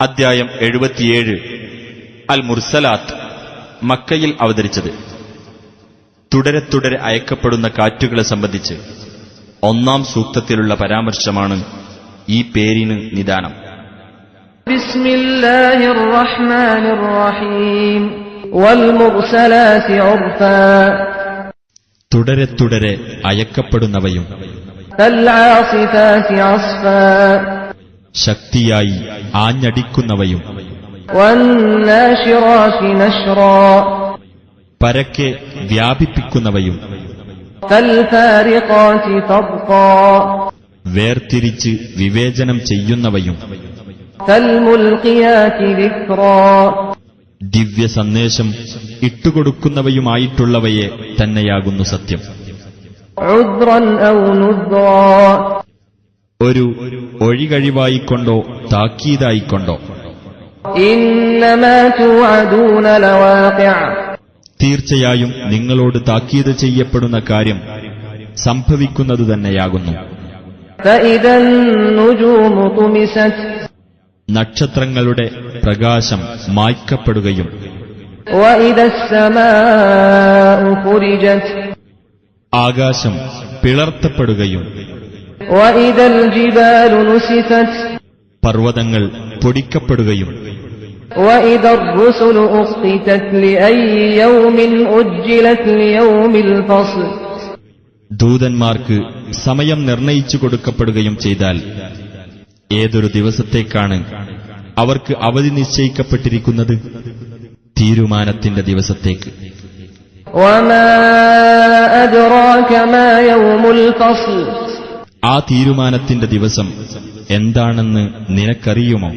അധ്യായം എഴുപത്തിയേഴ്. അൽ മുർസലാത്ത് മക്കയിൽ അവതരിച്ചത്. തുടരെ തുടരെ അയക്കപ്പെടുന്ന കാറ്റുകളെ സംബന്ധിച്ച് ഒന്നാം സൂക്തത്തിലുള്ള പരാമർശമാണ് ഈ പേരിന് നിദാനം. തുടരെ തുടരെ അയക്കപ്പെടുന്നവയും ശക്തിയായി ആഞ്ഞടിക്കുന്നവയും പരക്കെ വ്യാപിപ്പിക്കുന്നവയും വേർതിരിച്ച് വിവേചനം ചെയ്യുന്നവയും ദിവ്യ സന്ദേശം ഇട്ടുകൊടുക്കുന്നവയുമായിട്ടുള്ളവയെ തന്നെയാകുന്നു സത്യം. ഒരു ഒഴികഴിവായിക്കൊണ്ടോ താക്കീതായിക്കൊണ്ടോ? തീർച്ചയായും നിങ്ങളോട് താക്കീത് ചെയ്യപ്പെടുന്ന കാര്യം സംഭവിക്കുന്നത് തന്നെയാകുന്നു. നക്ഷത്രങ്ങളുടെ പ്രകാശം മായ്ക്കപ്പെടുകയും ആകാശം പിളർത്തപ്പെടുകയും പർവ്വതങ്ങൾ പൊടിക്കപ്പെടുകയും وإذا الرسل أقتت لأي يوم أجلت ليوم الفصل ദൂതന്മാർക്ക് സമയം നിർണയിച്ചു കൊടുക്കപ്പെടുകയും ചെയ്താൽ ഏതൊരു ദിവസത്തേക്കാണ് അവർക്ക് അവധി നിശ്ചയിക്കപ്പെട്ടിരിക്കുന്നത് തീരുമാനത്തിന്റെ ദിവസത്തേക്ക് وما أدراك ما يوم الفصل ആ തീരുമാനത്തിന്റെ ദിവസം എന്താണെന്ന് നിനക്കറിയുമോ?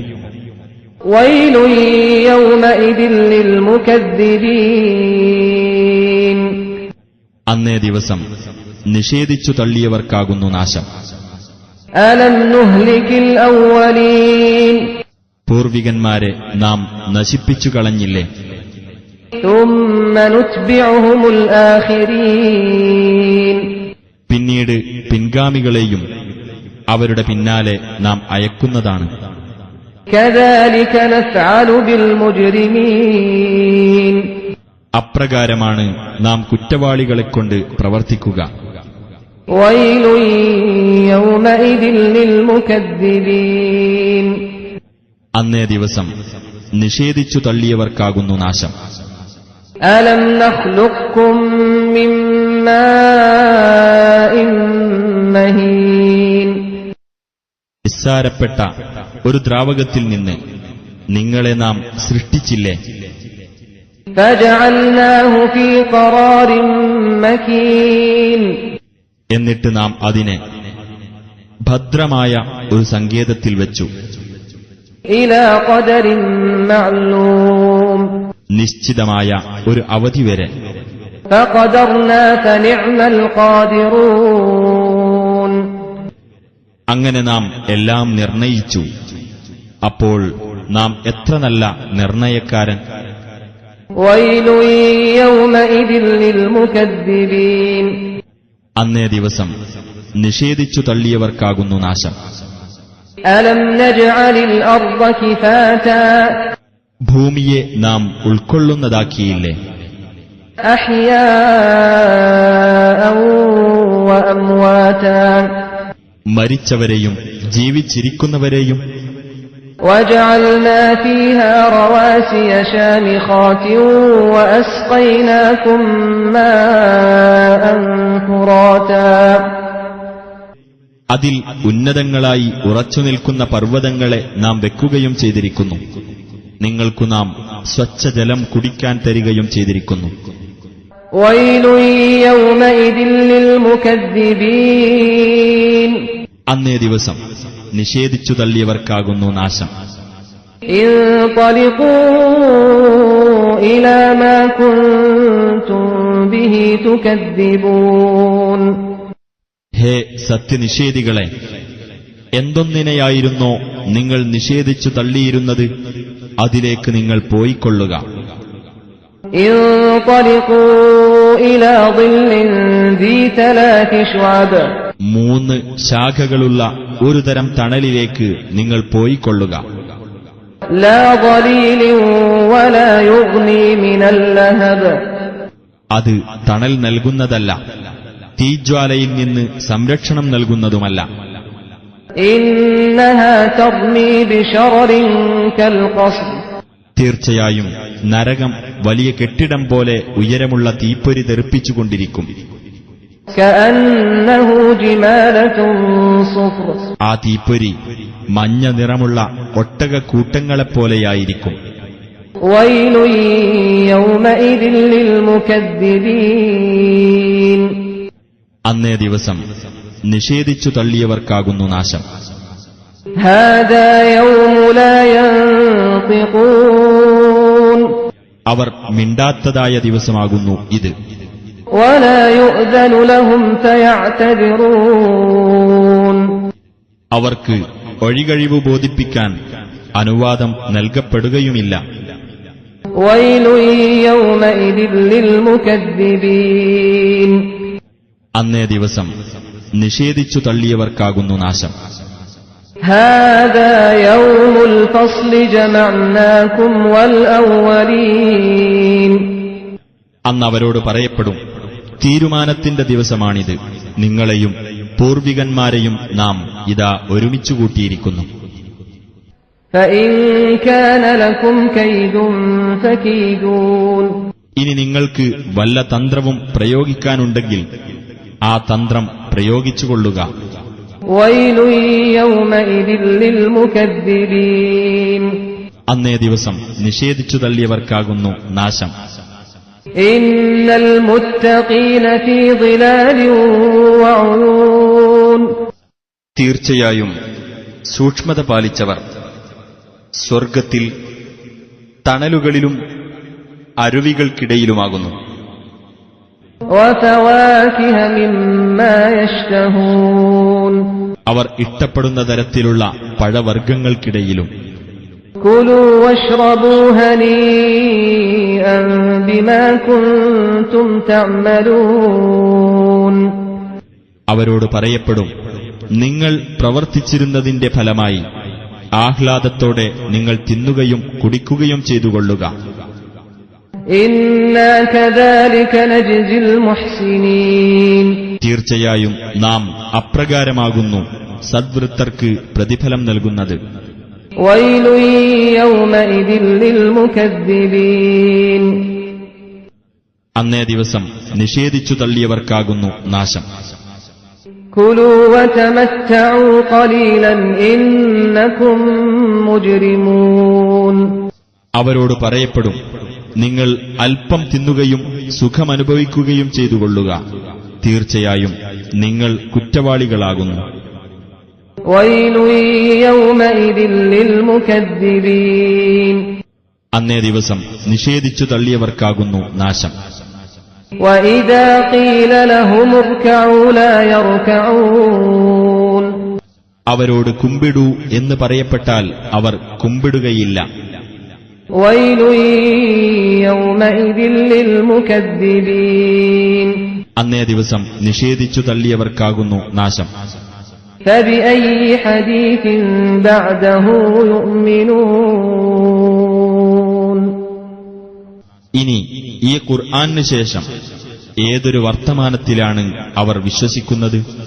അന്നേ ദിവസം നിഷേധിച്ചു തള്ളിയവർക്കാകുന്നു നാശം. പൂർവികന്മാരെ നാം നശിപ്പിച്ചു കളഞ്ഞില്ലേ? പിന്നീട് പിൻഗാമികളെയും അവരുടെ പിന്നാലെ നാം അയക്കുന്നതാണ്. അപ്രകാരമാണ് നാം കുറ്റവാളികളെക്കൊണ്ട് പ്രവർത്തിക്കുക. അന്നേ ദിവസം നിഷേധിച്ചു തള്ളിയവർക്കാകുന്നു നാശം. ألم نخلقكم من ماء مهين നിസ്സാരപ്പെട്ട ഒരു ദ്രാവകത്തിൽ നിന്ന് നിങ്ങളെ നാം സൃഷ്ടിച്ചില്ലേ فجعلناه في قرار مكين എന്നിട്ട് നാം അതിനെ ഭദ്രമായ ഒരു സങ്കേതത്തിൽ വെച്ചു إلى قدر معلوم നിശ്ചിതമായ ഒരു അവധി വരെ. അങ്ങനെ നാം എല്ലാം നിർണയിച്ചു. അപ്പോൾ നാം എത്ര നല്ല നിർണയക്കാരൻ. അന്നേ ദിവസം നിഷേധിച്ചു തള്ളിയവർക്കാകുന്നു നാശം. അലം ഭൂമിയെ നാം ഉൾക്കൊള്ളുന്നതാക്കിയില്ലേ? മരിച്ചവരെയും ജീവിച്ചിരിക്കുന്നവരെയും അതിൽ ഉന്നതങ്ങളായി ഉറച്ചു നിൽക്കുന്ന പർവതങ്ങളെ നാം വെക്കുകയും ചെയ്തിരിക്കുന്നു. നിങ്ങൾക്കു നാം സ്വച്ഛജലം കുടിക്കാൻ തരികയും ചെയ്തിരിക്കുന്നു. അന്നേ ദിവസം നിഷേധിച്ചു തള്ളിയവർക്കാകുന്നു നാശം. ഹേ സത്യനിഷേധികളെ എന്തൊന്നിനെയായിരുന്നോ നിങ്ങൾ നിഷേധിച്ചു തള്ളിയിരുന്നത്? അതിലേക്ക് നിങ്ങൾ പോയിക്കൊള്ളുക. മൂന്ന് ശാഖകളുള്ള ഒരു തരം തണലിലേക്ക് നിങ്ങൾ പോയിക്കൊള്ളുക. അത് തണൽ നൽകുന്നതല്ല. തീജ്വാലയിൽ നിന്ന് സംരക്ഷണം നൽകുന്നതുമല്ല. തീർച്ചയായും നരകം വലിയ കെട്ടിടം പോലെ ഉയരമുള്ള തീപ്പൊരി തെറിപ്പിച്ചുകൊണ്ടിരിക്കും. ആ തീപ്പൊരി മഞ്ഞ നിറമുള്ള ഒട്ടക കൂട്ടങ്ങളെപ്പോലെയായിരിക്കും അന്നേ ദിവസം നിഷേധിച്ചു തള്ളിയവർക്കാകുന്നു നാശം. അവർ മിണ്ടാത്തതായ ദിവസമാകുന്നു ഇത്. അവർക്ക് ഒഴികഴിവ് ബോധിപ്പിക്കാൻ അനുവാദം നൽകപ്പെടുകയുമില്ല. അന്നേ ദിവസം നിഷേധിച്ചു തള്ളിയവർക്കാകുന്നു നാശം. അന്ന് അവരോട് പറയപ്പെടും തീരുമാനത്തിന്റെ ദിവസമാണിത്. നിങ്ങളെയും പൂർവികന്മാരെയും നാം ഇതാ ഒരുമിച്ചു കൂട്ടിയിരിക്കുന്നു. ഇനി നിങ്ങൾക്ക് വല്ല തന്ത്രവും പ്രയോഗിക്കാനുണ്ടെങ്കിൽ ആ തന്ത്രം പ്രയോഗിച്ചുകൊള്ളുക. അന്നേ ദിവസം നിഷേധിച്ചു തള്ളിയവർക്കാകുന്നു നാശം. തീർച്ചയായും സൂക്ഷ്മത പാലിച്ചവർ സ്വർഗത്തിൽ തണലുകളിലും അരുവികൾക്കിടയിലുമാകുന്നു. അവർ ഇഷ്ടപ്പെടുന്ന തരത്തിലുള്ള പഴവർഗങ്ങൾക്കിടയിലും അവരോട് പറയപ്പെടും നിങ്ങൾ പ്രവർത്തിച്ചിരുന്നതിന്റെ ഫലമായി ആഹ്ലാദത്തോടെ നിങ്ങൾ തിന്നുകയും കുടിക്കുകയും ചെയ്തുകൊള്ളുക. തീർച്ചയായും നാം അപ്രകാരമാകുന്നു സദ്വൃത്തർക്ക് പ്രതിഫലം നൽകുന്നത്. അന്നേ ദിവസം നിഷേധിച്ചു തള്ളിയവർക്കാകുന്നു നാശം. അവരോട് പറയപ്പെടും നിങ്ങൾ അല്പം തിന്നുകയും സുഖമനുഭവിക്കുകയും ചെയ്തുകൊള്ളുക. തീർച്ചയായും നിങ്ങൾ കുറ്റവാളികളാകുന്നു. അന്നേ ദിവസം നിഷേധിച്ചു തള്ളിയവർക്കാകുന്നു നാശം. അവരോട് കുമ്പിടൂ എന്ന് പറയപ്പെട്ടാൽ അവർ കുമ്പിടുകയില്ല. അന്നേ ദിവസം നിഷേധിച്ചു തള്ളിയവർക്കാകുന്നു നാശം. ഇനി ഈ ഖുർആാനു ശേഷം ഏതൊരു വർത്തമാനത്തിലാണ് അവർ വിശ്വസിക്കുന്നത്?